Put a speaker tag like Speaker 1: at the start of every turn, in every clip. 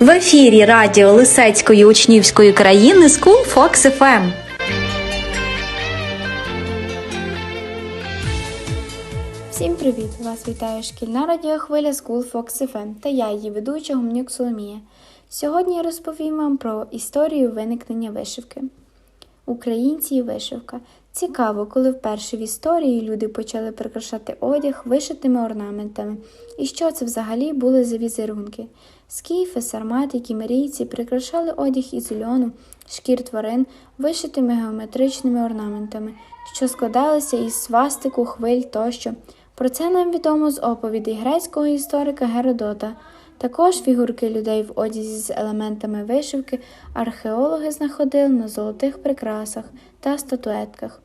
Speaker 1: В ефірі радіо Лисецької учнівської країни School Fox FM.
Speaker 2: Всім привіт! Вас вітає шкільна радіохвиля School Fox FM та я, її ведуча Гумнюк Соломія. Сьогодні я розповім вам про історію виникнення вишивки. Українці і вишивка. Цікаво, коли вперше в історії люди почали прикрашати одяг вишитими орнаментами. І що це взагалі були за візерунки? Скіфи, сармати, кімерійці прикрашали одяг із льону, шкір тварин, вишитими геометричними орнаментами, що складалися із свастику, хвиль тощо. Про це нам відомо з оповідей грецького історика Геродота. Також фігурки людей в одязі з елементами вишивки археологи знаходили на золотих прикрасах та статуетках.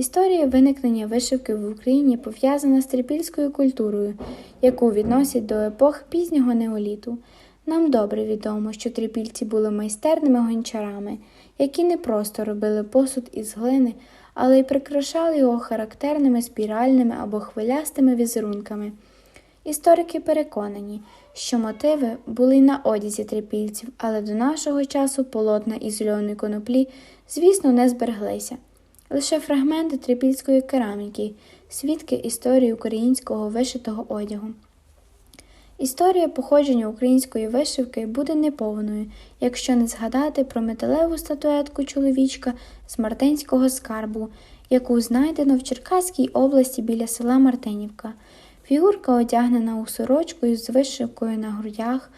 Speaker 2: Історія виникнення вишивки в Україні пов'язана з трипільською культурою, яку відносять до епох пізнього неоліту. Нам добре відомо, що трипільці були майстерними гончарами, які не просто робили посуд із глини, але й прикрашали його характерними спіральними або хвилястими візерунками. Історики переконані, що мотиви були й на одязі трипільців, але до нашого часу полотна із льоної коноплі, звісно, не збереглися. Лише фрагменти трипільської кераміки, свідки історії українського вишитого одягу. Історія походження української вишивки буде неповною, якщо не згадати про металеву статуетку чоловічка з Мартинського скарбу, яку знайдено в Черкаській області біля села Мартинівка. Фігурка одягнена у сорочку із вишивкою на грудях.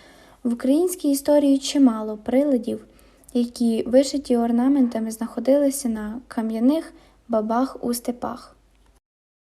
Speaker 2: В українській історії чимало приладів, які вишиті орнаментами знаходилися на кам'яних бабах у степах.